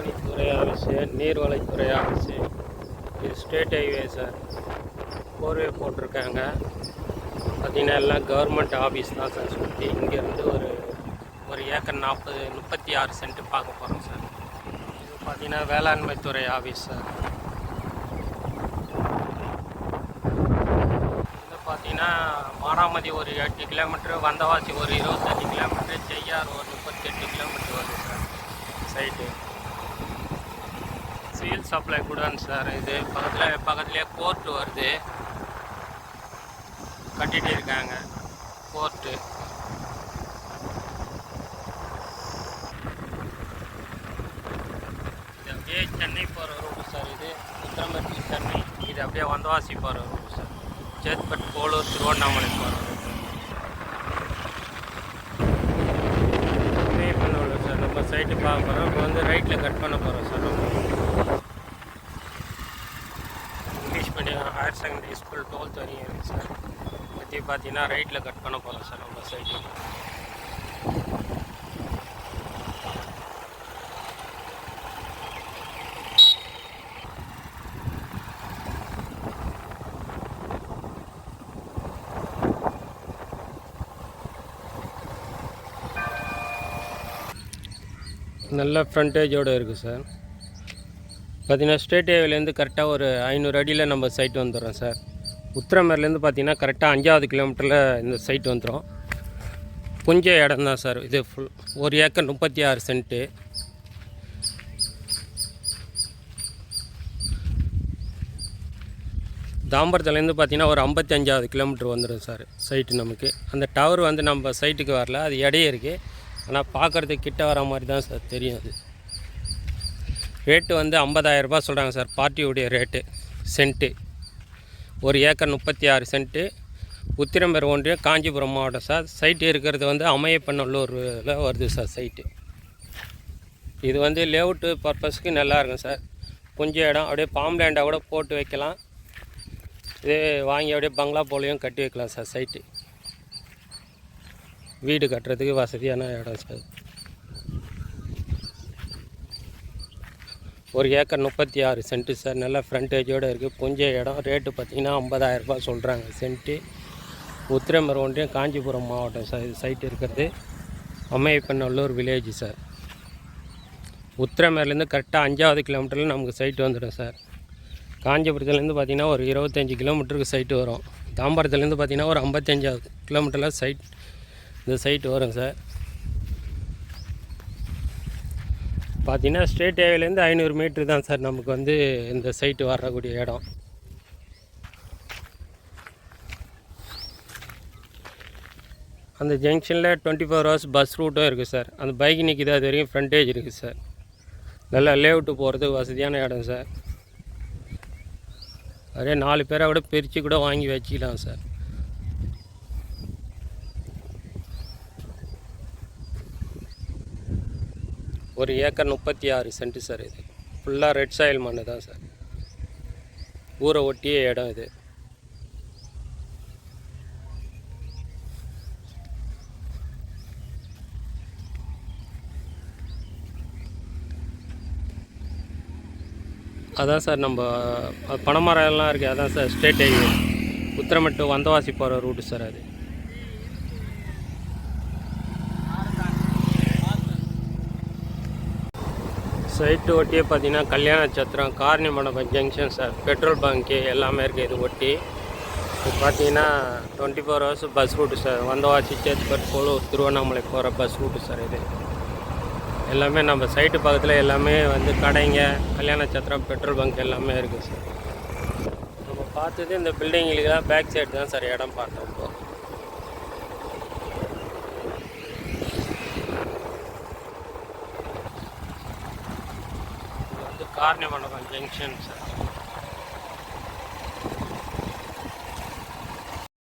பொதுப்பணித்துறை ஆஃபீஸு நீர்வளத்துறை ஆஃபீஸு இது ஸ்டேட் ஹைவே சார். போர்வே போட்டிருக்காங்க. பார்த்தீங்கன்னா எல்லாம் கவர்மெண்ட் ஆஃபீஸ் தான் சார் சுற்றி இங்கேருந்து ஒரு ஒரு ஏக்கர் நாற்பது முப்பத்தி ஆறு சென்ட் பார்க்க போகிறோம் சார். இது பார்த்திங்கன்னா வேளாண்மைத்துறை ஆஃபீஸ் சார். இது பார்த்தீங்கன்னா மானாமதி ஒரு எட்டு கிலோமீட்ரு வந்தவாசி ஒரு இருபத்தஞ்சி கிலோமீட்ரு செய்யார் ஒரு முப்பத்தெட்டு கிலோமீட்ரு வருது சார். சைட்டு. சிவில் சப்ளை கூட சார் இது பக்கத்தில் பக்கத்துலேயே கோர்ட்டு வருது. கட்டிகிட்டு இருக்காங்க. கோர்ட்டு இது அப்படியே சென்னை போகிற ரோடு சார் இது. உத்தரமேற்கு சென்னை. இது அப்படியே வந்தவாசி போகிற ரோடு சார் சேத்பட் போலூர் திருவண்ணாமலை போகிற ரோடு பண்ணல சார் நம்ம சைட்டு பார்க்க போகிறோம் இப்போ வந்து ரைட்டில் கட் பண்ண போகிறோம் சார் செகண்டரி ஸ்கூல் டுவெல்த் வரையும் இருக்குது சார் பற்றி பார்த்தீங்கன்னா ரைட்டில் கட் பண்ண போகிறோம் சார் நம்ம சைட்டு நல்ல ஃப்ரண்டேஜோடு இருக்குது சார் பார்த்தீங்கன்னா ஸ்டேட் ஹைவேலேருந்து கரெக்டாக ஒரு ஐநூறு அடியில் நம்ம சைட் வந்துடுறோம் சார். உத்திரமேர்லேருந்து பார்த்தீங்கன்னா கரெக்டாக அஞ்சாவது கிலோமீட்டரில் இந்த சைட் வந்துடும். கொஞ்சம் இடம் தான் சார். இது ஃபுல் ஒரு ஏக்கர் முப்பத்தி ஆறு சென்ட்டு. தாம்பரத்துலேருந்து பார்த்தீங்கன்னா ஒரு ஐம்பத்தி அஞ்சாவது கிலோமீட்டர் வந்துடும் சார் சைட்டு நமக்கு. அந்த டவர் வந்து நம்ம சைட்டுக்கு வரல. அது இடையே இருக்குது ஆனால் பார்க்குறதுக்கு கிட்ட வர மாதிரி தான் சார் தெரியும் அது. ரேட்டு வந்து ஐம்பதாயிரரூபா சொல்கிறாங்க சார் பார்ட்டியுடைய ரேட்டு சென்ட்டு. ஒரு ஏக்கர் முப்பத்தி ஆறு சென்ட்டு. உத்திரம்பேர் ஒன்றியம் காஞ்சிபுரம் மாவட்டம் சார். சைட்டு இருக்கிறது வந்து அமையப்பநல்லூரில் வருது சார் சைட்டு. இது வந்து லேவுட்டு பர்பஸ்க்கு நல்லா இருக்கும் சார். கொஞ்சம் இடம் அப்படியே பாம்லேண்டாக கூட போட்டு வைக்கலாம். இதே வாங்கி அப்படியே பங்களா போலையும் கட்டி வைக்கலாம் சார் சைட்டு. வீடு கட்டுறதுக்கு வசதியான இடம் சார். ஒரு ஏக்கர் முப்பத்தி ஆறு சென்ட்டு சார். நல்ல ஃப்ரண்டேஜோடு இருக்குது புஞ்ச இடம் ரேட்டு பார்த்தீங்கன்னா 50000 ரூபாய் சொல்கிறாங்க சென்ட்டு உத்திரமர் ஒன்றியம் காஞ்சிபுரம் மாவட்டம் சார். இது சைட் இருக்கிறது. Ammaiyappanallur village sir. உத்திரமேர்லேருந்து கரெக்டாக அஞ்சாவது கிலோமீட்டரில் நமக்கு சைட்டு வந்துடும் சார். காஞ்சிபுரத்துலேருந்து பார்த்தீங்கன்னா ஒரு இருபத்தஞ்சி கிலோமீட்டருக்கு சைட்டு வரும். தாம்பரத்துலேருந்து பார்த்தீங்கன்னா ஒரு ஐம்பத்தஞ்சாவது கிலோமீட்டரில் சைட் இந்த சைட்டு வரும் சார். பார்த்தீங்கன்னா ஸ்ட்ரேட் ஹைவேலேருந்து ஐநூறு மீட்ரு தான் சார் நமக்கு வந்து இந்த சைட்டு வரக்கூடிய இடம். அந்த ஜங்ஷனில் டுவெண்ட்டி ஃபோர் ஹவர்ஸ் பஸ் ரூட்டும் இருக்குது சார். அந்த பைக் நிற்கிது அது வரைக்கும் ஃப்ரண்டேஜ் இருக்குது சார். நல்லா லேவுட்டு போகிறதுக்கு வசதியான இடம் சார். அதே நாலு பேரை கூட பிரித்து கூட வாங்கி வச்சுக்கலாம் சார். ஒரு ஏக்கர் முப்பத்தி ஆறு சென்ட்டு சார் இது. ஃபுல்லாக ரெட் சாயில் மண்ணு தான் சார். ஊரை ஒட்டிய இடம் இது. அதான் சார் நம்ம பனைமரம் எல்லாம் இருக்குது அதான் சார் ஸ்டேட் ஹைவே உத்திரமட்டு வந்தவாசி போகிற ரூட்டு சார் அது. சைட்டு ஒட்டியே பார்த்தீங்கன்னா கல்யாண சத்திரம் கார்னி மண்டபம் ஜங்ஷன் சார் பெட்ரோல் பங்க்கு எல்லாமே இருக்குது இது ஒட்டி. இது பார்த்தீங்கன்னா twenty four hours bus route sir Vandavasi Chetpet Polur Tiruvannamalai போகிற பஸ் ரூட்டு சார் இது. எல்லாமே நம்ம சைட்டு பக்கத்தில் எல்லாமே வந்து கடைங்க கல்யாண சத்திரம் பெட்ரோல் பங்க் எல்லாமே இருக்குது சார் நம்ம பார்த்தது இந்த பில்டிங்களுக்கெல்லாம் பேக் சைடு தான் சார் இடம் பார்த்தோம் இப்போ இது வந்து கார்னி மண்டபம் ஜங்ஷன் சார்